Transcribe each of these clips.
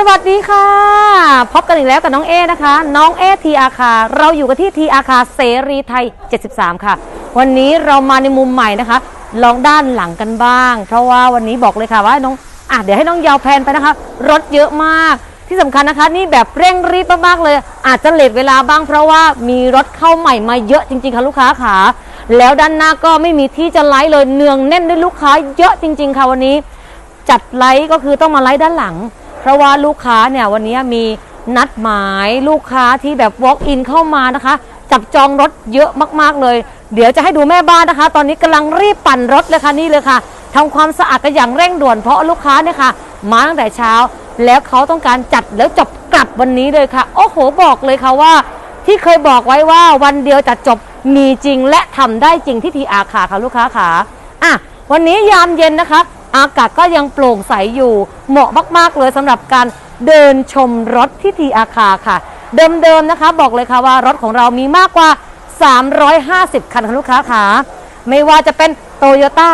สวัสดีค่ะ พบกันอีกแล้วกับน้องเอนะคะ น้องเอทีอาคาเราอยู่กันที่ทีอาคาเสรีไทย 73 ค่ะ วันนี้เรามาในมุมใหม่นะคะ ลองด้านหลังกันบ้าง เพราะว่าวันนี้บอกเลยค่ะว่าน้องอะเดี๋ยวให้น้องยาวแพนไปนะคะ รถเยอะมากที่สำคัญนะคะ นี่แบบเร่งรีบมากๆเลย อาจจะเลทเวลาบ้างเพราะว่ามีรถเข้าใหม่มาเยอะจริงๆค่ะลูกค้าขาแล้วด้านหน้าก็ไม่มีที่จะไลฟ์เลยเนืองแน่นด้วยลูกค้าเยอะจริง ๆ ค่ะวันนี้ จัดไลฟ์ก็คือต้องมาไลฟ์ด้านหลัง ราะว่าลูกค้าเนี่ยวันนี้มีนัดหมายลูกค้าที่แบบ walk in เข้ามานะคะ จับจองรถเยอะมากๆเลย เดี๋ยวจะให้ดูแม่บ้านนะคะ ตอนนี้กำลังรีบปั่นรถเลยค่ะนี่เลยค่ะทำความสะอาดกันอย่างเร่งด่วนเพราะลูกค้าเนี่ยค่ะ มาตั้งแต่เช้า แล้วเขาต้องการจัดแล้วจบกลับวันนี้เลยค่ะ โอ้โหบอกเลยค่ะว่า ที่เคยบอกไว้ว่าวันเดียวจัดจบมีจริงและทำได้จริงที่ทีอาขาค่ะลูกค้าขาอะวันนี้ยามเย็นนะคะ อากาศก็ยังโปร่งใสอยู่ เหมาะมาก ๆ เลยสำหรับการเดินชมรถที่ทีอาคาค่ะ เดิม ๆ นะคะ บอกเลยค่ะว่ารถของเรามีมากกว่า 350 คันค่ะลูกค้าขาไม่ว่าจะเป็นโตโยต้า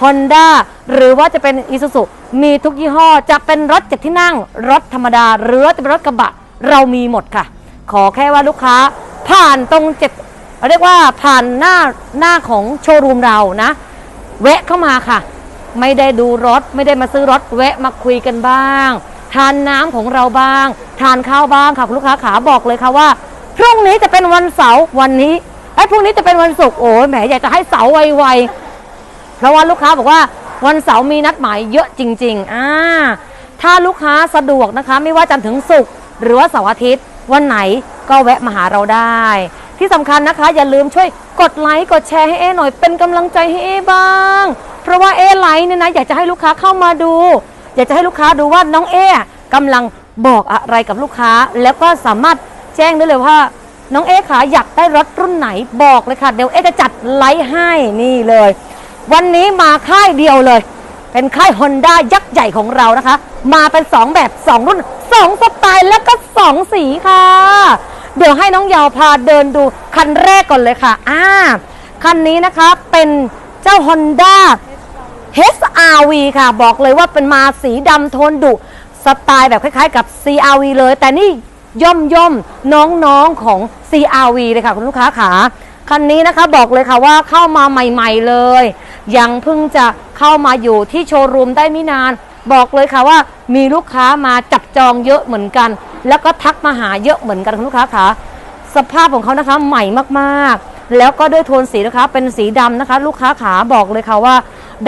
ฮอนด้าหรือว่าจะเป็นอีซูซุมีทุกยี่ห้อ จะเป็นรถเจ็ดที่นั่ง รถธรรมดา หรือจะเป็นรถกระบะ เรามีหมดค่ะ ขอแค่ว่าลูกค้า ผ่านตรงเจ็ดเรียกว่าผ่านหน้าหน้าของโชว์รูมเรานะ แวะเข้ามาค่ะ ไม่ได้ดูรถ ไม่ได้มาซื้อรถแวะมาคุยกันบ้าง ทานน้ำของเราบ้าง ทานข้าวบ้างค่ะคุณลูกค้าขาบอกเลยค่ะว่า พรุ่งนี้จะเป็นวันเสาร์วันนี้ไอ้พรุ่งนี้จะเป็นวันศุกร์โอ้ยแหมอยากจะให้เสาร์ไวๆเพราะว่าลูกค้าบอกว่าวันเสาร์มีนัดหมายเยอะจริง ๆอ่าถ้าลูกค้าสะดวกนะคะ ไม่ว่าจันทร์ถึงศุกร์หรือว่าเสาร์อาทิตย์ วันไหนก็แวะมาหาเราได้ ที่สำคัญนะคะ อย่าลืมช่วยกดไลค์กดแชร์ให้เอหน่อยเป็นกำลังใจให้เอบ้าง เพราะว่าเอไลค์เนี่ยนะอยากจะให้ลูกค้าเข้ามาดู อยากจะให้ลูกค้าดูว่าน้องเอกำลังบอกอะไรกับลูกค้า แล้วก็สามารถแจ้งได้เลยว่า น้องเอขาอยากได้รถรุ่นไหนบอกเลยค่ะ เดี๋ยวเอจะจัดไลค์ให้นี่เลย วันนี้มาค่ายเดียวเลย เป็นค่ายฮอนด้ายักษ์ใหญ่ของเรานะคะ มาเป็น 2 แบบ 2 รุ่น 2 สไตล์แล้วก็ 2 สีค่ะ เดี๋ยวให้น้องยาวพาเดินดูคันแรกก่อนเลยค่ะอ่าคันนี้นะคะเป็นเจ้า Honda HRV ค่ะ บอกเลยว่าเป็นมาสีดำโทนดุ สไตล์แบบคล้ายๆกับ CRV เลย แต่นี่ย่อมย่อมน้องๆของ CRV เลยค่ะ คุณลูกค้าขาคันนี้นะคะบอกเลยค่ะว่าเข้ามาใหม่ ๆเลย ยังเพิ่งจะเข้ามาอยู่ที่โชว์รูมได้ไม่นาน บอกเลยค่ะว่ามีลูกค้ามาจับจองเยอะเหมือนกัน แล้วก็ทักมาหาเยอะเหมือนกันคุณลูกค้าขาสภาพของเขานะคะใหม่มากๆ แล้วก็ด้วยโทนสีนะคะเป็นสีดำนะคะ ลูกค้าขาบอกเลยค่ะว่า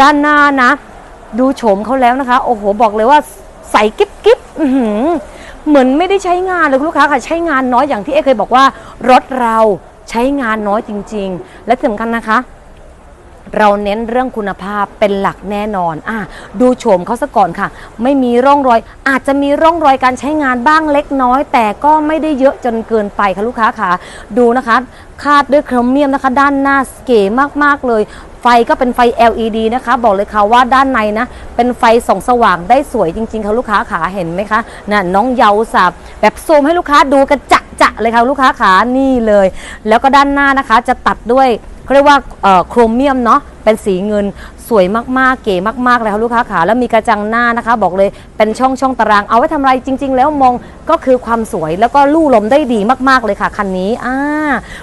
ด้านหน้านะ ดูโฉมเขาแล้วนะคะ โอ้โหบอกเลยว่าใสกิ๊บกิ๊บเหมือนไม่ได้ใช้งานเลยคุณลูกค้าค่ะ ใช้งานน้อยอย่างที่เอเคยบอกว่ารถเราใช้งานน้อยจริง ๆ และสำคัญนะคะเราเน้นเรื่องคุณภาพเป็นหลักแน่นอนอะดูโฉมเขาซะก่อนค่ะ ไม่มีร่องรอย อาจจะมีร่องรอยการใช้งานบ้างเล็กน้อย แต่ก็ไม่ได้เยอะจนเกินไปค่ะลูกค้าค่ะ ดูนะคะ คาดด้วยโครเมียมนะคะ ด้านหน้าเก๋มากๆเลย ฟก็เป็นไฟ LED นะคะ บอกเลยค่ะว่าด้านในนะ เป็นไฟส่องสว่างได้สวยจริงๆค่ะลูกค้าขาเห็นไหมคะน่ะน้องเยาสับแบบซูมให้ลูกค้าดูกระจะจะเลยค่ะลูกค้าขานี่เลย แล้วก็ด้านหน้านะคะจะตัดด้วยเขาเรียกว่าโครเมียมเนาะเป็นสีเงิน สวยมากๆ เก๋มากๆเลยค่ะลูกค้าขาแล้วมีกระจังหน้านะคะ บอกเลยเป็นช่องช่องตาราง เอาไว้ทำอะไรจริง ๆ แล้วมองก็คือความสวยแล้วก็ลู่ลมได้ดีมากๆเลยค่ะคันนี้อ่า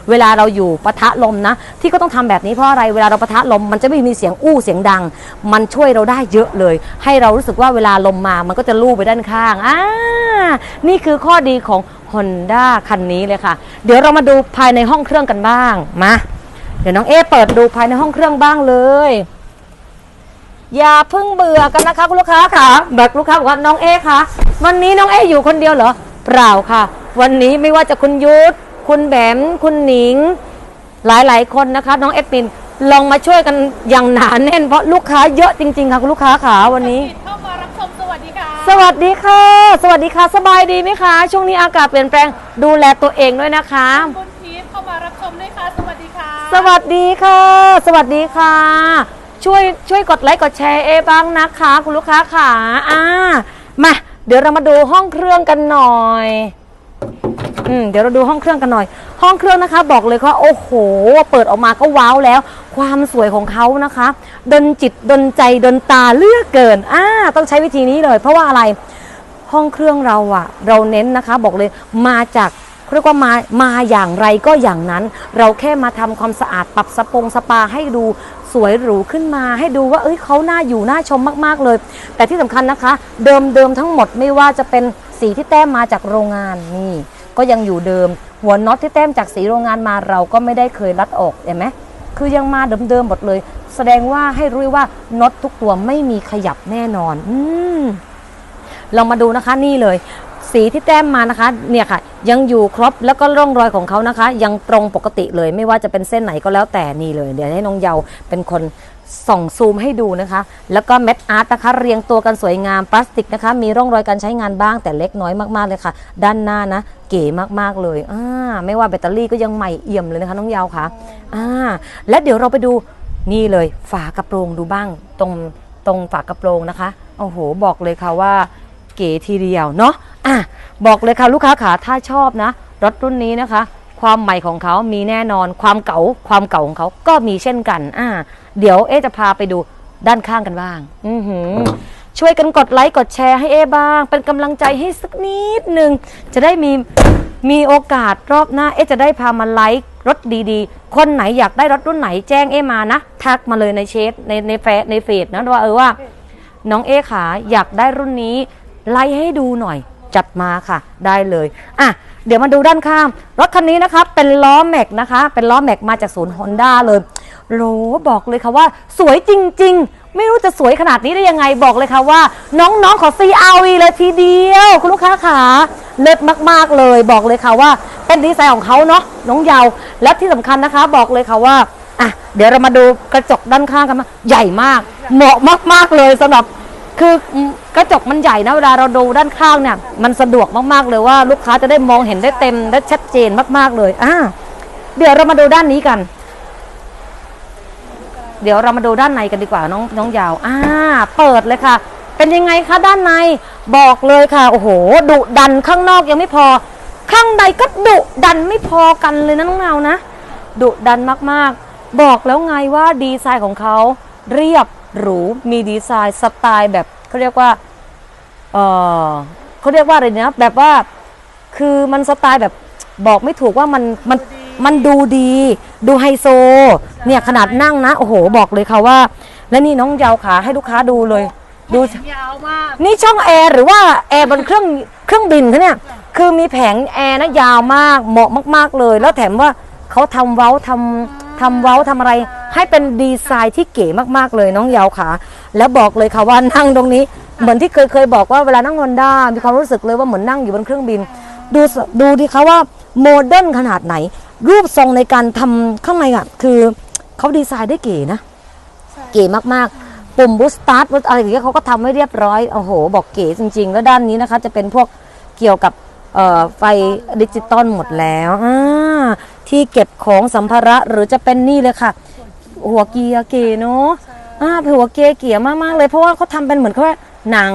เวลาเราอยู่ปะทะลมนะ ที่ก็ต้องทำแบบนี้เพราะอะไรเวลาเราปะทะลมมันจะไม่มีเสียงอู้เสียงดัง มันช่วยเราได้เยอะเลย ให้เรารู้สึกว่าเวลาลมมามันก็จะลู่ไปด้านข้างอ่านี่คือข้อดีของ Honda คันนี้เลยค่ะ เดี๋ยวเรามาดูภายในห้องเครื่องกันบ้างมาเดี๋ยวน้องเอเปิดดูภายในห้องเครื่องบ้างเลย อย่าเพิ่งเบื่อกันนะคะคุณลูกค้าค่ะแบบลูกค้าบอกว่าน้องเอคะวันนี้น้องเออยู่คนเดียวเหรอ เปล่าค่ะ วันนี้ไม่ว่าจะคุณยุทธคุณแบมคุณหนิง หลายๆ คนนะคะ น้องเอดมินลองมาช่วยกันอย่างหนาแน่นเพราะลูกค้าเยอะจริง ๆ ค่ะคุณลูกค้าขาวันนี้ เข้ามารับชมสวัสดีค่ะ สวัสดีค่ะ สวัสดีค่ะ สบายดีไหมคะ ช่วงนี้อากาศเปลี่ยนแปลงดูแลตัวเองด้วยนะคะ คุณพีทเข้ามารับชมด้วยค่ะ สวัสดีค่ะ สวัสดีค่ะ สวัสดีค่ะ ช่วยช่วยกดไลค์กดแชร์เอบ้างนะคะ คุณลูกค้าค่ะอ่ามาเดี๋ยวเรามาดูห้องเครื่องกันหน่อยอืมเดี๋ยวเราดูห้องเครื่องกันหน่อย ห้องเครื่องนะคะ บอกเลยว่าโอ้โห เปิดออกมาก็ว้าวแล้ว ความสวยของเขานะคะดนจิตดนใจดนตาเลือกเกินอ่าต้องใช้วิธีนี้เลย เพราะว่าอะไรห้องเครื่องเราอะเราเน้นนะคะ บอกเลยมาจากเรียกว่ามามาอย่างไรก็อย่างนั้น เราแค่มาทำความสะอาดปรับสปงสปาให้ดู สวยหรูขึ้นมาให้ดูว่าเอ้ยเขาน่าอยู่น่าชมมากๆเลย แต่ที่สำคัญนะคะ เดิมเดิมทั้งหมดไม่ว่าจะเป็นสีที่แต้มมาจากโรงงานนี่ก็ยังอยู่เดิม หัวน็อตที่แต้มจากสีโรงงานมาเราก็ไม่ได้เคยรัดออกเห็นไหมคือยังมาเดิมๆหมดเลย แสดงว่าให้รู้ว่าน็อตทุกตัวไม่มีขยับแน่นอน อืมลองมาดูนะคะนี่เลย สีที่แต้มมานะคะเนี่ยค่ะ ยังอยู่ครบแล้วก็ร่องรอยของเขานะคะ ยังตรงปกติเลยไม่ว่าจะเป็นเส้นไหนก็แล้วแต่นี่เลยเดี๋ยวให้น้องเยาเป็นคนส่องซูมให้ดูนะคะ แล้วก็เม็ดอาร์ตนะคะ เรียงตัวกันสวยงามพลาสติกนะคะ มีร่องรอยการใช้งานบ้างแต่เล็กน้อยมากๆเลยค่ะ ด้านหน้านะ เก๋มากๆเลยอ่าไม่ว่าแบตเตอรี่ก็ยังใหม่เอี่ยมเลยนะคะ น้องเยาค่ะอ่าและเดี๋ยวเราไปดูนี่เลยฝากระโปรงดูบ้างตรงตรงฝากระโปรงนะคะโอ้โหบอกเลยค่ะว่าเก๋ทีเดียวเนาะ อะบอกเลยค่ะลูกค้าขาถ้าชอบนะ รถรุ่นนี้นะคะ ความใหม่ของเขามีแน่นอน ความเก่าความเก่าของเขาก็มีเช่นกัน อ่า เดี๋ยวเอ๊จะพาไปดูด้านข้างกันบ้าง อือหือช่วยกันกดไลค์กดแชร์ให้เอ๊บ้าง เป็นกำลังใจให้สักนิดหนึ่งจะได้มีมีโอกาสรอบหน้า เอ๊จะได้พามาไลค์รถดีๆ คนไหนอยากได้รถรุ่นไหนแจ้งเอ๊มานะ ทักมาเลยในเชทในในแฟในเฟซนะว่าเออว่า น้องเอขาอยากได้รุ่นนี้ไล่ให้ดูหน่อย จัดมาค่ะ ได้เลยอะเดี๋ยวมาดูด้านข้าง รถคันนี้นะคะ เป็นล้อแม็กนะคะ เป็นล้อแม็กมาจากศูนย์ฮอนด้าเลยโหลบอกเลยค่ะว่า สวยจริง ๆ ไม่รู้จะสวยขนาดนี้ได้ยังไงบอกเลยค่ะว่า น้องๆขอซีอาวีเลยทีเดียว คุณลูกค้าขาเลิศมากๆเลยบอกเลยค่ะว่า เป็นดีไซน์ของเขาเนาะน้องยาวและที่สำคัญนะคะ บอกเลยค่ะว่าอะเดี๋ยวเรามาดูกระจกด้านข้างกันมาใหญ่มาก เหมาะมากๆเลยสำหรับ คือกระจกมันใหญ่นะเวลาเราดูด้านข้างเนี่ย มันสะดวกมากๆเลยว่าลูกค้าจะได้มองเห็นได้เต็มและชัดเจนมากๆเลยอ่าเดี๋ยวเรามาดูด้านนี้กัน เดี๋ยวเรามาดูด้านในกันดีกว่าน้องน้องยาวอ่าเปิดเลยค่ะ เป็นยังไงคะด้านในบอกเลยค่ะโอ้โหดุดันข้างนอกยังไม่พอ ข้างในก็ดุดันไม่พอกันเลยนะน้องนาวนะดุดันมากๆ บอกแล้วไงว่าดีไซน์ของเขา เรียบหรูมีดีไซน์สไตล์แบบเขาเรียกว่าเออเขาเรียกว่าอะไรนะแบบว่าคือมันสไตล์แบบบอกไม่ถูกว่ามันมันมันดูดี ดูไฮโซ เนี่ยขนาดนั่งนะ โอ้โหบอกเลยค่ะว่า และนี่น้องยาวขาให้ลูกค้าดูเลย ดูยาวมากนี่ช่องแอร์หรือว่าแอร์บนเครื่องเครื่องบินคะเนี่ยคือมีแผงแอร์นะยาวมากเหมาะมาก ๆเลย แล้วแถมว่าเขาทำเว้าทำ ทำเว้าทำอะไรให้เป็นดีไซน์ที่เก๋มากๆเลยน้องยาวขาแล้วบอกเลยค่ะว่านั่งตรงนี้ เหมือนที่เคยเคยบอกว่าเวลานั่งฮอนด้ามีความรู้สึกเลยว่าเหมือนนั่งอยู่บนเครื่องบิน ดูดูดิคะว่าโมเดิร์นขนาดไหน รูปทรงในการทำข้างในอะคือเขาดีไซน์ได้เก๋นะ เก๋มากๆ ปุ่มบูสตาร์ทอะไรอย่างเงี้ยเขาก็ทำไว้เรียบร้อยโอ้โห บอกเก๋จริง ๆ แล้วด้านนี้นะคะ จะเป็นพวกเกี่ยวกับไฟดิจิตอลหมดแล้วอ่า ที่เก็บของสัมภาระหรือจะเป็นนี่เลยค่ะ หัวเกียร์เก๋เนาะอ่าหัวเกียร์เก๋มากๆเลยเพราะว่าเขาทำเป็นเหมือนเขาว่าหนัง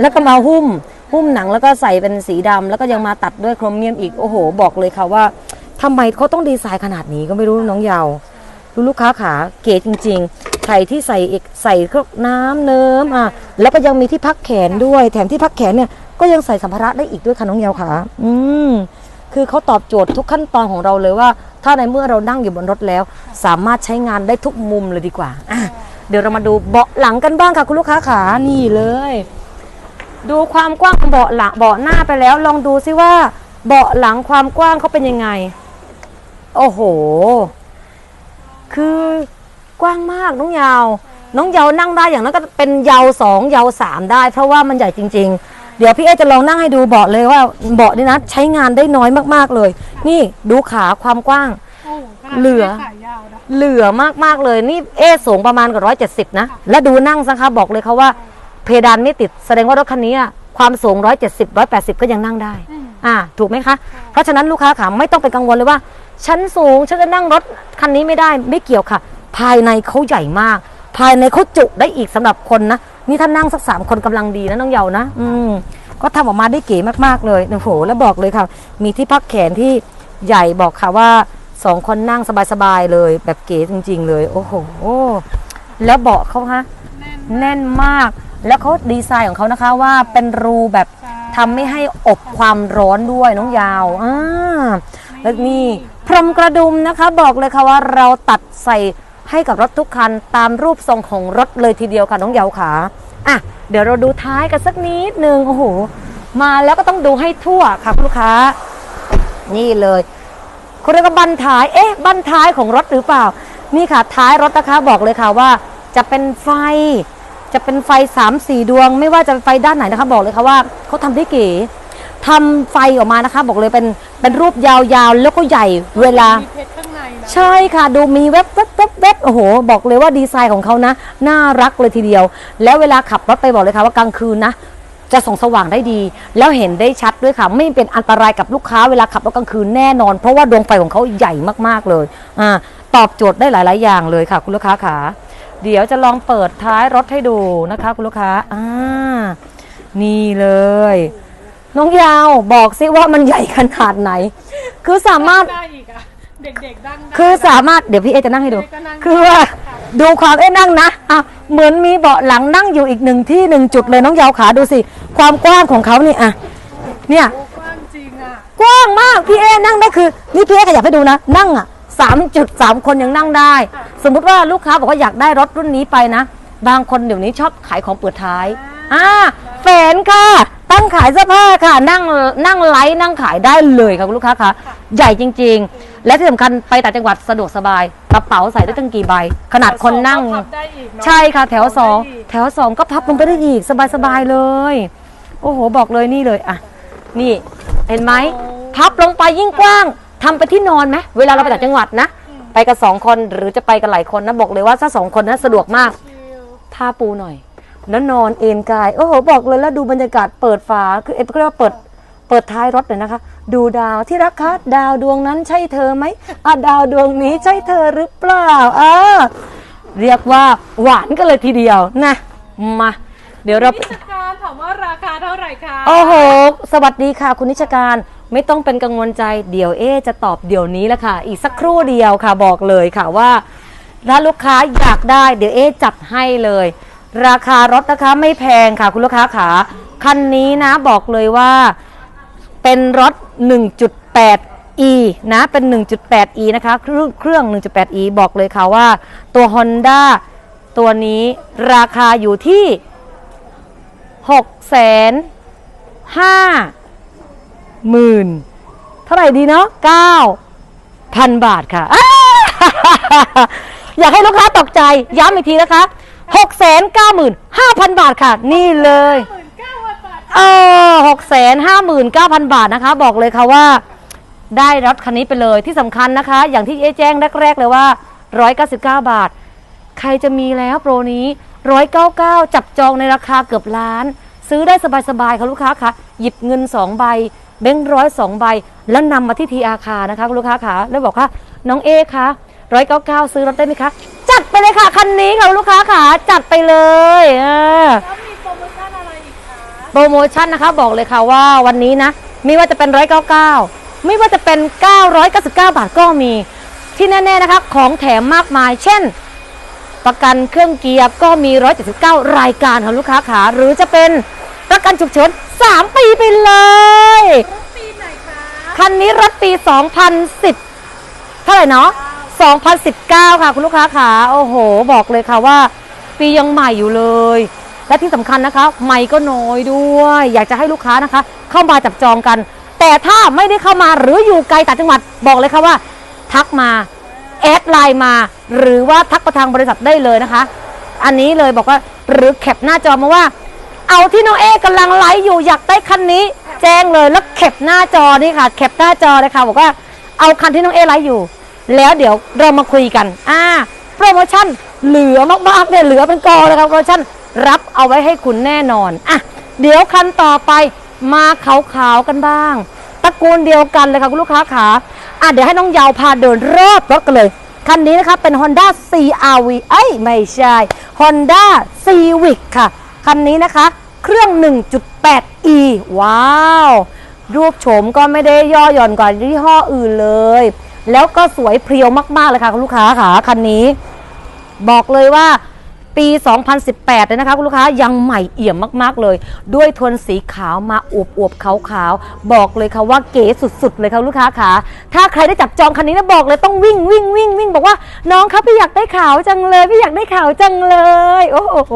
แล้วก็มาหุ้ม หุ้มหนังแล้วก็ใส่เป็นสีดำแล้วก็ยังมาตัดด้วยโครเมียมอีกโอ้โห บอกเลยค่ะว่าทำไมเขาต้องดีไซน์ขนาดนี้ก็ไม่รู้น้องเยาวดูลูกค้าขาเก๋จริง ๆใครที่ใส่เอกใส่เครื่องน้ำเนิ้มอะแล้วก็ยังมีที่พักแขนด้วย แถมที่พักแขนเนี่ยก็ยังใส่สัมภาระได้อีกด้วยค่ะน้องเยาวขาอืม คือเขาตอบโจทย์ทุกขั้นตอนของเราเลยว่า ถ้าในเมื่อเรานั่งอยู่บนรถแล้ว สามารถใช้งานได้ทุกมุมเลยดีกว่าอะเดี๋ยวเรามาดูเบาะหลังกันบ้างค่ะคุณลูกค้าขานี่เลย ดูความกว้างของเบาะหลังเบาะหน้าไปแล้ว ลองดูซิว่า เบาะหลังความกว้างเขาเป็นยังไง โอ้โห คือกว้างมากน้องยาว น้องยาวนั่งได้อย่างนั้นก็เป็นยาวสองยาวสามได้ เพราะว่ามันใหญ่จริง ๆ เดี๋ยวพี่เอจะลองนั่งให้ดูเบาะเลยว่าเบาะนี่นะใช้งานได้น้อยมากๆเลย นี่ดูขาความกว้าง โอ้ขนาดเหลือขายยาวนะเหลือมากๆเลยนี่เอสูงประมาณกับร้อยเจ็ดสิบนะ แล้วดูนั่งซะคะบอกเลยเขาว่า เพดานไม่ติดแสดงว่ารถคันนี้อะความสูงร้อยเจ็ดสิบร้อยแปดสิบก็ยังนั่งได้อ่าถูกไหมคะ เพราะฉะนั้นลูกค้าขาไม่ต้องไปกังวลเลยว่า ชั้นสูงฉันจะนั่งรถคันนี้ไม่ได้ไม่เกี่ยวค่ะ ภายในเขาใหญ่มาก ภายในเขาจุได้อีกสำหรับคนนะ นี่ถ้านนั่งสักสามคนกำลังดีนะน้องเยานะ อืมก็ทำออกมาได้เก๋มากๆเลยโอ้โหแล้วบอกเลยค่ะ มีที่พักแขนที่ใหญ่บอกค่ะว่าสองคนนั่งสบายๆเลย แบบเก๋จริง ๆ เลย โอ้โหแล้วเบาะเขาฮะแน่นแน่นมาก แล้วเขาดีไซน์ของเขานะคะว่าเป็นรูแบบใช่ทำไม่ให้อบความร้อนด้วยน้องยาวอ่าแล้วนี่พรมกระดุมนะคะ บอกเลยค่ะว่าเราตัดใส่ ให้กับรถทุกคันตามรูปทรงของรถเลยทีเดียวค่ะน้องเยาขาอะเดี๋ยวเราดูท้ายกันสักนิดนึงโอ้โหมาแล้วก็ต้องดูให้ทั่วค่ะลูกค้า นี่เลยคุณเรียกว่าบันท้ายเอ๊ะบันท้ายของรถหรือเปล่า นี่ค่ะท้ายรถนะคะบอกเลยค่ะว่า จะเป็นไฟ จะเป็นไฟ3ามสี่ดวง ไม่ว่าจะเป็นไฟด้านไหนนะคะ บอกเลยค่ะว่าเขาทำได้เก๋ทำไฟออกมานะคะ บอกเลยเป็นเป็นรูปยาวๆแล้วก็ใหญ่เวลาเพชรข ในนะใช่ค่ะดูมีเว็บเว็บเว็บเว็บโอ้โห บอกเลยว่าดีไซน์ของเขานะ น่ารักเลยทีเดียว แล้วเวลาขับรถไปบอกเลยค่ะว่ากลางคืนนะ จะส่องสว่างได้ดี แล้วเห็นได้ชัดด้วยค่ะ ไม่เป็นอันตรายกับลูกค้าเวลาขับรถกลางคืนแน่นอน เพราะว่าดวงไฟของเขาใหญ่มากๆเลยอ่าตอบโจทย์ได้หลาย ๆ อย่างเลยค่ะ คุณลูกค้าขาเดี๋ยวจะลองเปิดท้ายรถให้ดูนะคะ คุณลูกค้าอ่านี่เลยน้องยาวบอกซิว่ามันใหญ่ขนาดไหน คือสามารถ ได้อีกอะ เด็กๆดังได้คือสามารถเดี๋ยวพี่เอจะนั่งให้ดูพี่เอก็นั่งคือว่าดูความเอ๊ะนั่งนะอะเหมือนมีเบาะหลังนั่งอยู่อีกหนึ่งที่หนึ่งจุดเลยน้องยาวขาดูสิ ความกว้างของเขานี่อะเนี่ยโอ้กว้างจริงอะกว้างมากพี่เอนั่งได้คือนี่พี่เอขยับให้ดูนะ นั่งอะสามจุดสามคนยังนั่งได้ สมมุติว่าลูกค้าบอกว่าอยากได้รถรุ่นนี้ไปนะ บางคนเดี๋ยวนี้ชอบขายของเปิดท้ายอ่าแฟนค่ะ ตั้งขายเสื้อผ้าค่ะ นั่งนั่งไลฟ์นั่งขายได้เลยค่ะคุณลูกค้าค่ะใหญ่จริง ๆ และที่สำคัญไปต่างจังหวัดสะดวกสบาย กระเป๋าใส่ได้ตั้งกี่ใบ ขนาดคนนั่งก็พับได้อีกเนอะใช่ค่ะ แถวสองได้กแถวสองก็พับลงไปได้อีกสบายๆเลย โอ้โหบอกเลยนี่เลยอะนี่เห็นไหมพับลงไปยิ่งกว้างทำไปที่นอนไหมเวลาเราไปต่างจังหวัดนะ ไปกันสองคนหรือจะไปกันหลายคนนะบอกเลยว่าถ้าสองคนนะสะดวกมากชิลผ้าปูหน่อย แล้วนอนเอนกาย โอ้โหบอกเลยแล้วดูบรรยากาศเปิดฝาคือเอ็มก็เรียกว่าเปิด เปิดท้ายรถเลยนะคะ ดูดาวที่รักคะดาวดวงนั้นใช่เธอไหมอะดาวดวงนี้ใช่เธอหรือเปล่าเออเรียกว่าหวานกันเลยทีเดียวนะมา เดี๋ยวเรานิชการถามว่าราคาเท่าไหร่คะโอ้โหสวัสดีค่ะ คุณนิชการไม่ต้องเป็นกังวลใจเดี๋ยวเอจะตอบเดี๋ยวนี้แหละค่ะ อีกสักครู่เดียวค่ะบอกเลยค่ะว่าถ้าลูกค้าอยากได้เดี๋ยวเอจัดให้เลย ราคารถนะคะไม่แพงค่ะ คุณลูกค้าขาคันนี้นะบอกเลยว่า เป็นรถ 1.8 e นะ เป็น 1.8 e นะคะเครื่องเครื่อง 1.8 e บอกเลยค่ะว่า ตัว Honda ตัวนี้ราคาอยู่ที่6แสนห้าหมื่นเท่าไหร่ดีเนาะ9พันบาทค่ะ อยากให้ลูกค้าตกใจ ย้ำอีกทีนะคะ 695,000 บาทค่ะ นี่เลย เออหกแสนห้าหมื่นเก้าพันบาทนะคะ บอกเลยค่ะว่า ได้รถคันนี้ไปเลยที่สำคัญนะคะ อย่างที่เอแจ้งแรกๆเลยว่า199บเก้าบาท ใครจะมีแล้วโปรนี้199จับจองในราคาเกือบล้าน ซื้อได้สบายๆค่ะลูกค้าค่ะ หยิบเงิน2ใบแบงค์ร้อยสองใบ แล้วนำมาที่ทีอาคานะคะคุณลูกค้าค่ะแล้วบอกว่าน้องเอคะ199ซื้อรถได้ไหมคะ จัดไปเลยค่ะ คันนี้ค่ะลูกค้าค่ะ จัดไปเลยออแล้วมีโปรโม โปรโมชั่นนะคะบอกเลยค่ะว่าวันนี้นะไม่ว่าจะเป็น 199 ไม่ว่าจะเป็น 999 บาทก็มีที่แน่ๆนะคะของแถมมากมาย เช่น ประกันเครื่องเกียร์ก็มี 179 รายการค่ะลูกค้าขาหรือจะเป็นประกันฉุกเฉิน 3 ปีไปเลยรถปีไหนคะคันนี้รถปี 2010 เท่าไหร่เนาะ2019 ค่ะคุณลูกค้าขาโอ้โห บอกเลยค่ะว่า ปียังใหม่อยู่เลย และที่สำคัญนะคะไม่ก็น้อยด้วย อยากจะให้ลูกค้านะคะ เข้ามาจับจองกัน แต่ถ้าไม่ได้เข้ามาหรืออยู่ไกลต่างจังหวัดบอกเลยค่ะว่า ทักมาแอดไลน์มา หรือว่าทักประทางบริษัทได้เลยนะคะ อันนี้เลยบอกว่าหรือแคปหน้าจอมาว่า เอาที่น้องเอกำลังไลฟ์อยู่อยากได้คันนี้ แจ้งเลยแล้วแคปหน้าจอนี่ค่ะแคปหน้าจอเลยค่ะบอกว่าเอาคันที่น้องเอไลฟ์อยู่ แล้วเดี๋ยวเรามาคุยกันอ่าโปรโมชั่นเหลือมากๆเนี่ยเหลือเป็นกองเลยครับโปรโมชั่น รับเอาไว้ให้คุณแน่นอนอะเดี๋ยวคันต่อไปมาขาวๆกันบ้างตระกูลเดียวกันเลยค่ะคุณลูกค้าขาอะเดี๋ยวให้น้องยาวพาเดินรอบรถกันเลย คันนี้นะคะเป็น Honda CRV เอ้ยไม่ใช่ Honda Civic ค่ะ คันนี้นะคะเครื่อง 1.8e ว้าว รูปโฉมก็ไม่ได้ย่อหย่อนกว่ายี่ห้ออื่นเลย แล้วก็สวยเพรียวมาก ๆ เลยค่ะคุณลูกค้าค่ะคันนี้ บอกเลยว่า ปี 2018เลยนะคะคุณลูกค้ายังใหม่เอี่ยมมากๆเลย ด้วยโทนสีขาวมาอวบอบๆขาวๆบอกเลยค่ะว่าเก๋สุดๆ เลยค่ะลูกค้าขาถ้าใครได้จับจองคันนี้นะบอกเลยต้องวิ่งวิ่งวิ่งวิ่งบอกว่าน้องครับพี่อยากได้ขาวจังเลยพี่อยากได้ขาวจังเลย โอ้โห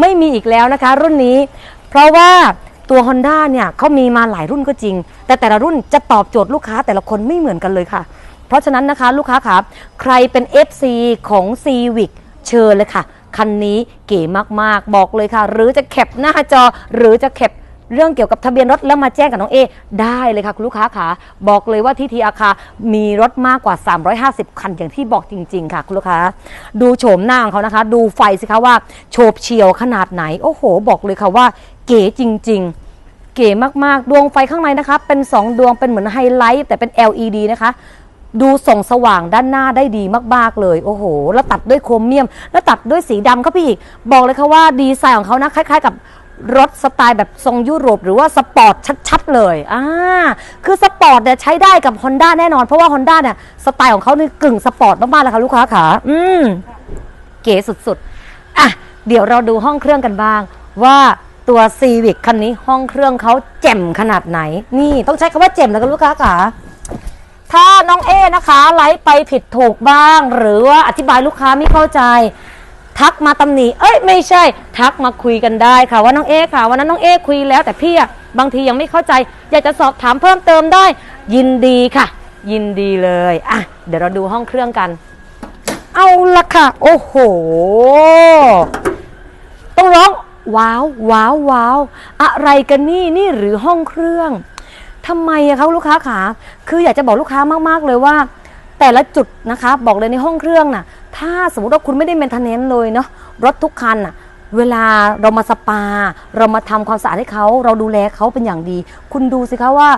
ไม่มีอีกแล้วนะคะ รุ่นนี้ เพราะว่าตัว Honda เนี่ยเขามีมาหลายรุ่นก็จริง แต่แต่ละรุ่นจะตอบโจทย์ลูกค้าแต่ละคนไม่เหมือนกันเลยค่ะ เพราะฉะนั้นนะคะลูกค้าครับใครเป็น FC ของ Civic เชิญเลยค่ะ คันนี้เก๋มากๆ บอกเลยค่ะ หรือจะแคปหน้าจอ หรือจะแคปเรื่องเกี่ยวกับทะเบียนรถแล้วมาแจ้งกับน้องเอได้เลยค่ะคุณลูกค้าค่ะบอกเลยว่าที่ทีอาคามีรถมากกว่า 350 คันอย่างที่บอกจริง ๆ ค่ะคุณลูกค้า ดูโฉมหน้าของเขานะคะ ดูไฟสิคะว่าโฉบเฉียวขนาดไหน โอ้โห บอกเลยค่ะว่า เก๋จริง ๆเก๋มาก ๆ ดวงไฟข้างในนะคะ เป็น 2 ดวงเป็นเหมือนไฮไลท์ แต่เป็น LED นะคะ ดูส่องสว่างด้านหน้าได้ดีมากๆเลย โอ้โห แล้วตัดด้วยโครเมียม แล้วตัดด้วยสีดำครับพี่อีก บอกเลยค่ะว่าดีไซน์ของเขานะคล้ายๆกับรถสไตล์แบบทรงยุโรป หรือว่าสปอร์ตชัดๆเลยอ่าคือสปอร์ตเนี่ยใช้ได้กับ Honda แน่นอน เพราะว่า Honda เนี่ยสไตล์ของเขานี่กึ่งสปอร์ตมากๆเลยค่ะลูกค้าขาอืมเก๋สุดๆอะเดี๋ยวเราดูห้องเครื่องกันบ้าง ว่าตัว Civic คันนี้ห้องเครื่องเขาแจ่มขนาดไหน นี่ต้องใช้คำว่าแจ่มนะคะลูกค้าขา ถ้าน้องเอนะคะไลฟ์ไปผิดถูกบ้าง หรือว่าอธิบายลูกค้าไม่เข้าใจ ทักมาตำหนิเอ้ยไม่ใช่ ทักมาคุยกันได้ค่ะว่าน้องเอค่ะวันนั้นน้องเอคุยแล้วแต่พี่อะบางทียังไม่เข้าใจ อยากจะสอบถามเพิ่มเติมได้ ยินดีค่ะ ยินดีเลยอะเดี๋ยวเราดูห้องเครื่องกัน เอาละค่ะ โอ้โห ต้องร้องว้าวว้าวว้าวอะไรกันนี่นี่หรือห้องเครื่อง ทำไมอะคะลูกค้าขาคืออยากจะบอกลูกค้ามากๆเลยว่า แต่ละจุดนะคะ บอกเลยในห้องเครื่องน่ะ ถ้าสมมติว่าคุณไม่ได้เมนเทนเนนเลยเนาะรถทุกคันน่ะเวลาเรามาสปา เรามาทำความสะอาดให้เขา เราดูแลเขาเป็นอย่างดี คุณดูสิคะว่า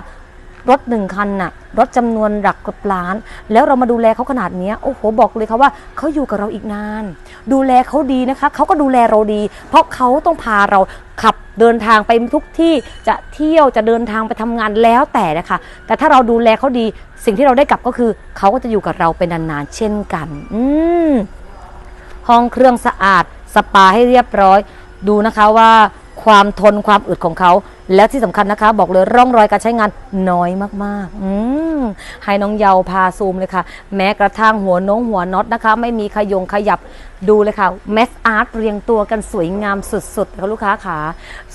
รถหนึ่งคันน่ะรถจำนวนหลักกับล้าน แล้วเรามาดูแลเขาขนาดนี้โอ้โหบอกเลยค่ะว่าเขาอยู่กับเราอีกนาน ดูแลเขาดีนะคะเขาก็ดูแลเราดี เพราะเขาต้องพาเราขับเดินทางไปทุกที่จะเที่ยวจะเดินทางไปทำงานแล้วแต่นะคะ แต่ถ้าเราดูแลเขาดี สิ่งที่เราได้กลับก็คือเขาก็จะอยู่กับเราเป็นนานๆเช่นกัน อืห้องเครื่องสะอาดสปาให้เรียบร้อย ดูนะคะว่า ความทนความอึดของเขา แล้วที่สำคัญนะคะ บอกเลยร่องรอยการใช้งานน้อยมากๆ อืมให้น้องเยาพาซูมเลยค่ะ แม้กระทั่งหัวน้องหัวน็อตนะคะ ไม่มีขยงขยับดูเลยค่ะแมสอาร์ตเรียงตัวกันสวยงามสุดๆค่ะลูกค้าขา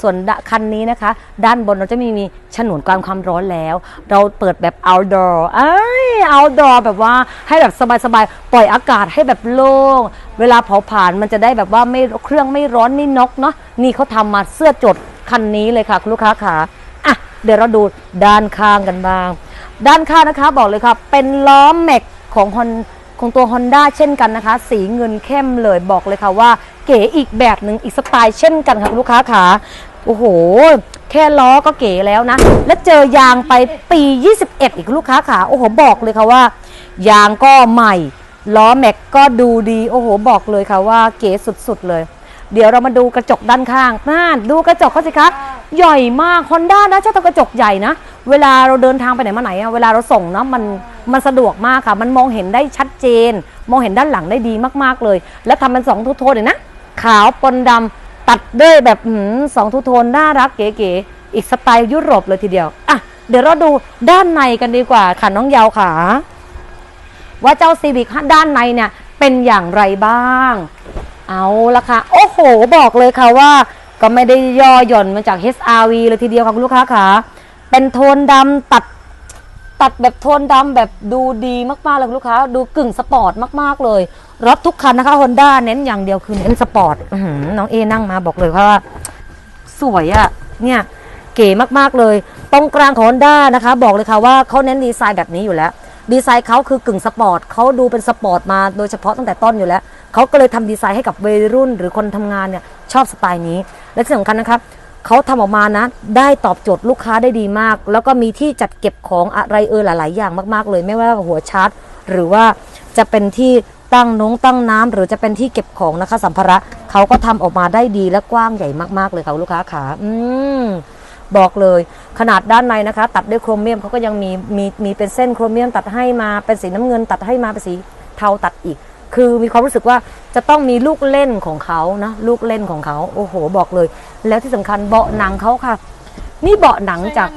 ส่วนคันนี้นะคะ ด้านบนเราจะมีมีฉนวนการความร้อนแล้ว เราเปิดแบบ outdoor เอ้ย outdoor แบบว่าให้แบบสบายๆ ปล่อยอากาศให้แบบโล่ง เวลาเผาผ่านมันจะได้แบบว่าไม่เครื่องไม่ร้อนไม่นกเนาะนี่เขาทำมาเสื้อจดคันนี้เลยค่ะคุณลูกค้าขาอะเดี๋ยวเราดูด้านข้างกันบ้าง ด้านข้างนะคะบอกเลยค่ะ เป็นล้อแม็กของฮอนของตัว Honda เช่นกันนะคะ สีเงินเข้มเลยบอกเลยค่ะว่า เก๋อีกแบบหนึ่งอีกสไตล์เช่นกันค่ะคุณลูกค้าขาโอ้โห แค่ล้อก็เก๋แล้วนะ แล้วเจอยางไปปี 21 อีกลูกค้าขาโอ้โหบอกเลยค่ะว่า ยางก็ใหม่ ล้อแม็กก็ดูดี โอ้โห บอกเลยค่ะว่าเก๋สุดๆเลย เดี๋ยวเรามาดูกระจกด้านข้างน่าดูกระจกเขาสิคะ ใหญ่มากฮอนด้านะเจ้าตัวกระจกใหญ่นะ เวลาเราเดินทางไปไหนมาไหนอะเวลาเราส่งเนาะมันมันสะดวกมากค่ะ มันมองเห็นได้ชัดเจน มองเห็นด้านหลังได้ดีมากๆเลย แล้วทำเป็นสองทูโทนเลยนะ ขาวปนดำตัดด้วยแบบหืมสองทูโทนน่ารักเก๋ๆอีกสไตล์ยุโรปเลยทีเดียวอะเดี๋ยวเราดูด้านในกันดีกว่าค่ะน้องยาวค่ะ ว่าเจ้าซีวิกด้านในเนี่ยเป็นอย่างไรบ้าง เอาละค่ะ โอ้โห บอกเลยค่ะว่า ก็ไม่ได้ย่อหย่อนมาจาก HRV เลยทีเดียวค่ะคุณลูกค้าค่ะ เป็นโทนดำตัดตัดแบบโทนดำแบบดูดีมากๆเลยคุณลูกค้า ดูกึ่งสปอร์ตมากๆเลย รถทุกคันนะคะ Honda เน้นอย่างเดียวคือเน้นสปอร์ตน้องเอนั่งมาบอกเลยว่า สวยอะเนี่ยเก๋มากๆเลย ตรงกลางของ Honda นะคะ บอกเลยค่ะว่าเขาเน้นดีไซน์แบบนี้อยู่แล้ว ดีไซน์เขาคือกึ่งสปอร์ตเขาดูเป็นสปอร์ตมาโดยเฉพาะตั้งแต่ต้นอยู่แล้วเขาก็เลยทำดีไซน์ให้กับวัยรุ่นหรือคนทำงานเนี่ยชอบสไตล์นี้ และที่สำคัญนะครับเขาทำออกมานะ ได้ตอบโจทย์ลูกค้าได้ดีมาก แล้วก็มีที่จัดเก็บของอะไรเออหลาย ๆ อย่างมาก ๆ เลย ไม่ว่าหัวชาร์จ หรือว่าจะเป็นที่ตั้งนงตั้งน้ำหรือจะเป็นที่เก็บของนะคะสัมภาระเขาก็ทำออกมาได้ดีและกว้างใหญ่มาก ๆ เลยค่ะลูกค้าขาอืม บอกเลย ขนาดด้านในนะคะ ตัดด้วยโครเมียมเขาก็ยังมีมีมีเป็นเส้นโครเมียมตัดให้มาเป็นสีน้ำเงินตัดให้มาเป็นสีเทาตัดอีก คือมีความรู้สึกว่าจะต้องมีลูกเล่นของเขานะลูกเล่นของเขาโอ้โหบอกเลย แล้วที่สำคัญเบาะหนังเขาค่ะ นี่เบาะหนังจาก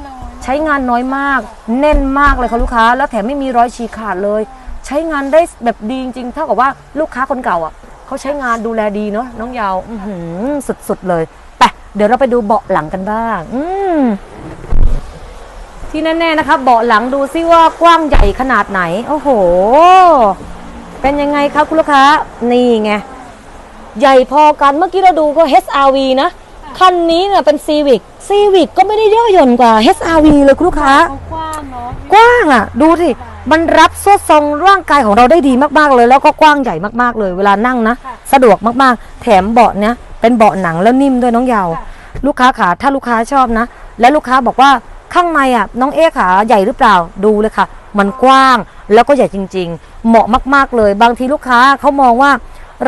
ใช้งานน้อยมาก แน่นมากเลยค่ะลูกค้า แล้วแถมไม่มีรอยฉีกขาดเลย ใช้งานได้แบบดีจริงๆเท่ากับว่าลูกค้าคนเก่าอะเขาใช้งานดูแลดีเนาะน้องยาวอื้อหือสุดๆเลยไป เดี๋ยวเราไปดูเบาะหลังกันบ้าง อืมที่แน่ๆนะคะเบาะหลังดูซิว่ากว้างใหญ่ขนาดไหน โอ้โห เป็นยังไงคะคุณลูกค้า นี่ไง ใหญ่พอกันเมื่อกี้เราดูก็ HRV นะ คันนี้เนี่ยเป็น Civic Civic ก็ไม่ได้เย่อหย่อนกว่า HRV เลยคุณลูกค้าเขากว้างเนาะกว้างอะ ดูสิ มันรับส่วนทรงร่างกายของเราได้ดีมากๆเลย แล้วก็กว้างใหญ่มากๆเลย เวลานั่งนะ สะดวกมากๆ แถมเบาะเนี้ย เป็นเบาะหนังแล้วนิ่มด้วยน้องยาว ลูกค้าขาถ้าลูกค้าชอบนะ และลูกค้าบอกว่าข้างในอะน้องเอ๊ขาใหญ่หรือเปล่าดูเลยค่ะ มันกว้างแล้วก็ใหญ่จริง ๆ เหมาะมากๆเลย บางทีลูกค้าเขามองว่า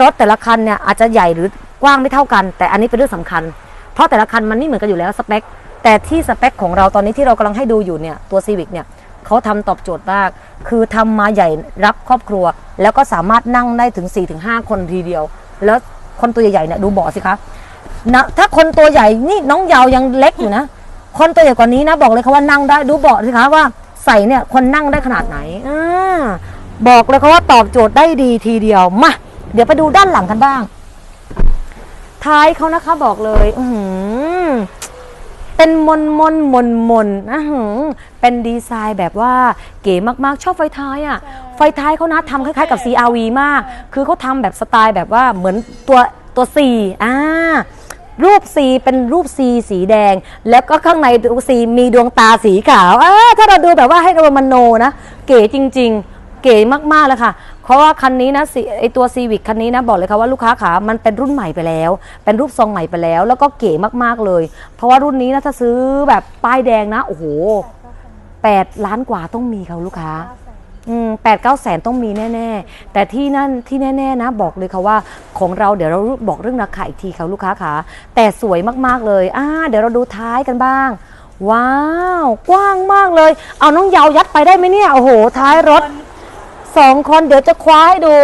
รถแต่ละคันเนี่ยอาจจะใหญ่หรือกว้างไม่เท่ากัน แต่อันนี้เป็นเรื่องสำคัญ เพราะแต่ละคันมันไม่เหมือนกันอยู่แล้วสเปคแต่ที่สเปคของเราตอนนี้ที่เรากำลังให้ดูอยู่เนี่ยตัว Civic เนี่ยเขาทำตอบโจทย์มาก คือทำมาใหญ่รับครอบครัว แล้วก็สามารถนั่งได้ถึง 4-5 คนทีเดียว แล้ว คนตัวใหญ่ๆเนี่ยดูเบาะสิคะนะถ้าคนตัวใหญ่นี่น้องยาวยังเล็กอยู่นะ คนตัวใหญ่กว่านี้นะบอกเลยค่ะว่านั่งได้ดูเบาะสิคะว่าใส่เนี่ยคนนั่งได้ขนาดไหนอ่าบอกเลยค่ะว่าตอบโจทย์ได้ดีทีเดียวมาเดี๋ยวไปดูด้านหลังกันบ้าง ท้ายเขานะคะบอกเลย อือหือ เป็นมนมนมนมนอื้อหือเป็นดีไซน์แบบว่าเก๋มากๆ ชอบไฟท้ายอะ่ะ ไฟท้ายเขานะทำคล้ายๆกับ CRV มาก คือเขาทำแบบสไตล์แบบว่าเหมือนตัวตัว C อ่ารูป C เป็นรูป C สีแดง แล้วก็ข้างในตัว C มีดวงตาสีขาวอ่าถ้าเราดูแบบว่าให้เรามโนนะ เก๋จริง ๆ เก๋มากๆเลยค่ะ เพราะว่าคันนี้นะสิไอตัวซีวิ c คันนี้นะบอกเลยค่ะว่าลูกค้าขามันเป็นรุ่นใหม่ไปแล้ว เป็นรูปทรงใหม่ไปแล้ว แล้วก็เก๋มากๆเลย เพราะว่ารุ่นนี้นะถ้าซื้อแบบป้ายแดงนะโอ้โหแปดล้านกว่าต้องมีค่ะลูกค้า อืมแปดเก้าแสนต้องมีแน่ๆ แต่ที่นั่นที่แน่ๆนะบอกเลยค่ะว่าของเราเดี๋ยวเราบอกเรื่องราคาอีกทีค่ะลูกค้าขาแต่สวยมากๆเลยอ่าเดี๋ยวเราดูท้ายกันบ้าง ว้าว กว้างมากเลย เอาน้องยาวยัดไปได้ไหมเนี่ย โอ้โห ท้ายรถ สองคนเดี๋ยวจะคว้าให้ดู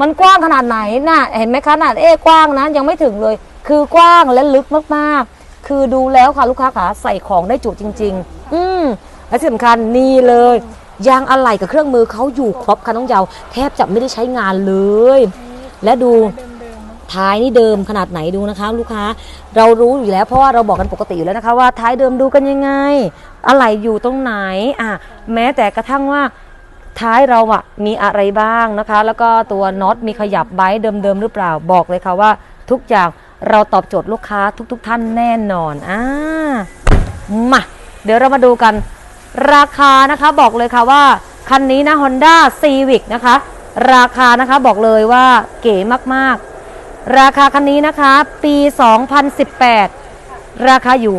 มันกว้างขนาดไหนน่ะเห็นไหมคะขนาดเอกว้างนะยังไม่ถึงเลย คือกว้างและลึกมากๆ คือดูแล้วค่ะลูกค้าขาใส่ของได้จุจริง ๆ อืมและที่สำคัญนี่เลยยางอะไหล่กับเครื่องมือเขาอยู่ครบค่ะน้องเยาวแทบจะไม่ได้ใช้งานเลย และดูท้ายนี่เดิมขนาดไหนดูนะคะ ลูกค้าเรารู้อยู่แล้วเพราะว่าเราบอกกันปกติอยู่แล้วนะคะ ว่าท้ายเดิมดูกันยังไง อะไรอยู่ตรงไหนอะแม้แต่กระทั่งว่า ท้ายเราอะมีอะไรบ้างนะคะ แล้วก็ตัวน็อตมีขยับไบต์เดิมๆหรือเปล่าบอกเลยค่ะว่า ทุกอย่างเราตอบโจทย์ลูกค้าทุกๆทท่านแน่นอนอ่ามาเดี๋ยวเรามาดูกันราคานะคะบอกเลยค่ะว่า คันนี้นะ Honda Civic นะคะ ราคานะคะบอกเลยว่าเก๋มากๆ ราคาคันนี้นะคะ ปี 2018 ราคาอยู่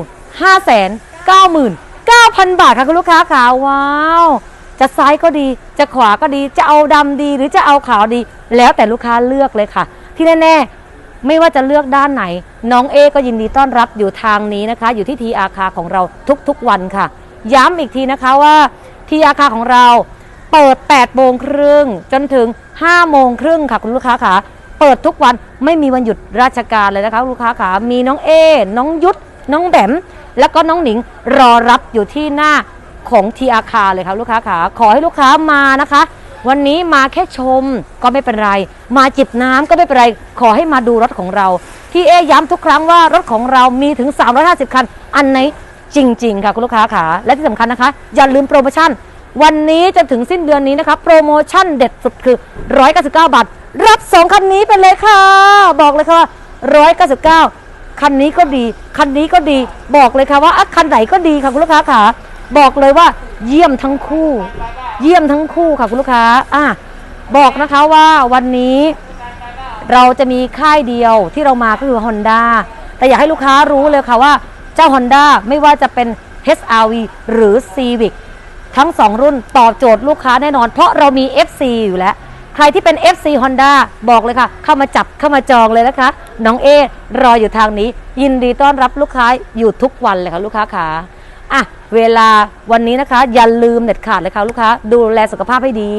599,000 บาทค่ะคุณลูกค้าค่ะว้าว จะซ้ายก็ดี จะขวาก็ดี จะเอาดำดีหรือจะเอาขาวดี แล้วแต่ลูกค้าเลือกเลยค่ะ ที่แน่ๆ ไม่ว่าจะเลือกด้านไหน น้องเอก็ยินดีต้อนรับอยู่ทางนี้นะคะ อยู่ที่ทีอาคาของเราทุกๆวันค่ะ ย้ำอีกทีนะคะว่าทีอาคาของเราเปิด8โมงครึ่งจนถึง5โมงครึ่งค่ะคุณลูกค้าค่ะเปิดทุกวันไม่มีวันหยุดราชการเลยนะคะลูกค้าค่ะมีน้องเอน้องยุทธน้องแบมแล้วก็น้องหนิงรอรับอยู่ที่หน้า ของทีอาคาเลยครับลูกค้าขาขอให้ลูกค้ามานะคะ วันนี้มาแค่ชมก็ไม่เป็นไร มาจิบน้ำก็ไม่เป็นไร ขอให้มาดูรถของเราที่เอย้ำทุกครั้งว่ารถของเรามีถึง 350 คัน อันไหนจริง ๆ ค่ะคุณลูกค้าขาและที่สำคัญนะคะ อย่าลืมโปรโมชั่น วันนี้จนถึงสิ้นเดือนนี้นะคะโปรโมชั่นเด็ดสุดคือ 199 บาท รับ 2 คันนี้ไปเลยค่ะ บอกเลยค่ะว่า199 คันนี้ก็ดี คันนี้ก็ดี บอกเลยค่ะว่าอะคันไหนก็ดีค่ะคุณลูกค้าขา บอกเลยว่า เยี่ยมทั้งคู่ เยี่ยมทั้งคู่ค่ะคุณลูกค้าอะบอกนะคะว่าวันนี้เราจะมีค่ายเดียวที่เรามาก็คือ Honda แต่อยากให้ลูกค้ารู้เลยค่ะว่าเจ้า Honda ไม่ว่าจะเป็น HRV หรือ Civic ทั้ง 2 รุ่นตอบโจทย์ลูกค้าแน่นอน เพราะเรามี FC อยู่แล้ว ใครที่เป็น FC Honda บอกเลยค่ะ เข้ามาจับเข้ามาจองเลยนะคะ น้องเอรออยู่ทางนี้ ยินดีต้อนรับลูกค้าอยู่ทุกวันเลยค่ะลูกค้าขา อะเวลาวันนี้นะคะ อย่าลืมเด็ดขาดเลยค่ะลูกค้า ดูแลสุขภาพให้ดี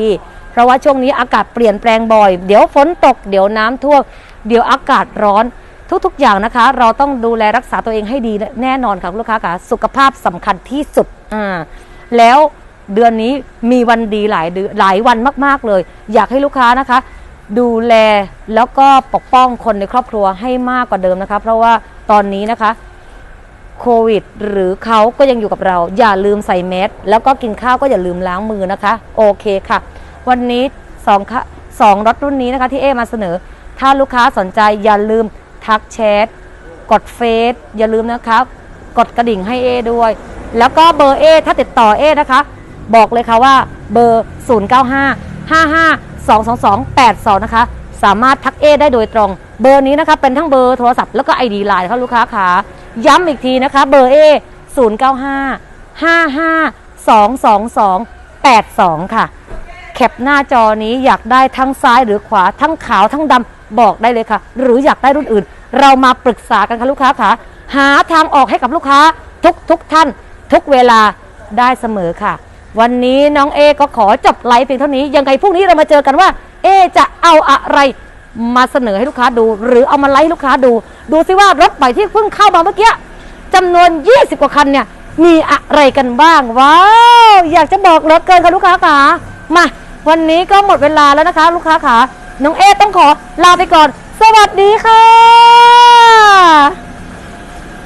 เพราะว่าช่วงนี้อากาศเปลี่ยนแปลงบ่อย เดี๋ยวฝนตก เดี๋ยวน้ำท่วม เดี๋ยวอากาศร้อน ทุกๆอย่างนะคะ เราต้องดูแลรักษาตัวเองให้ดีแน่นอนค่ะลูกค้าค่ะ สุขภาพสำคัญที่สุด อ่า แล้วเดือนนี้มีวันดีหลายเดือนหลายวันมากๆเลย อยากให้ลูกค้านะคะ ดูแลแล้วก็ปกป้องคนในครอบครัวให้มากกว่าเดิมนะคะ เพราะว่าตอนนี้นะคะ โควิด หรือเขาก็ยังอยู่กับเรา อย่าลืมใส่แมสแล้วก็กินข้าวก็อย่าลืมล้างมือนะคะ โอเคค่ะ วันนี้สองค่ะสองรถรุ่นนี้นะคะที่เอมาเสนอ ถ้าลูกค้าสนใจอย่าลืมทักแชทกดเฟซอย่าลืมนะคะกดกระดิ่งให้เอด้วย แล้วก็เบอร์เอถ้าติดต่อเอนะคะ บอกเลยค่ะว่าเบอร์ 0 9 5 5 5 2 2 2 8 2 นะคะ สามารถทักเอได้โดยตรง เบอร์นี้นะคะเป็นทั้งเบอร์โทรศัพท์แล้วก็ไอดีไลน์ค่ะลูกค้าค่ะ ย้ำอีกทีนะคะ เบอร์เอ0 9 5 5 5 2 2 2 8 2 ค่ะ แคปหน้าจอนี้อยากได้ทั้งซ้ายหรือขวาทั้งขาวทั้งดำบอกได้เลยค่ะ หรืออยากได้รุ่นอื่น เรามาปรึกษากันค่ะลูกค้าค่ะ หาทางออกให้กับลูกค้าทุกทุกท่าน ทุกเวลาได้เสมอค่ะ วันนี้น้องเอก็ขอจบไลฟ์เพียงเท่านี้ ยังไงพรุ่งนี้เรามาเจอกันว่า เอจะเอาอะไร มาเสนอให้ลูกค้าดู หรือเอามาไลฟ์ให้ลูกค้าดู ดูซิว่ารถใหม่ที่เพิ่งเข้ามาเมื่อกี้จำนวน 20 กว่าคันเนี่ยมีอะไรกันบ้าง ว้าว อยากจะบอกเหลือเกินค่ะลูกค้าขามา วันนี้ก็หมดเวลาแล้วนะคะ ลูกค้าขาน้องเอต้องขอลาไปก่อน สวัสดีค่ะ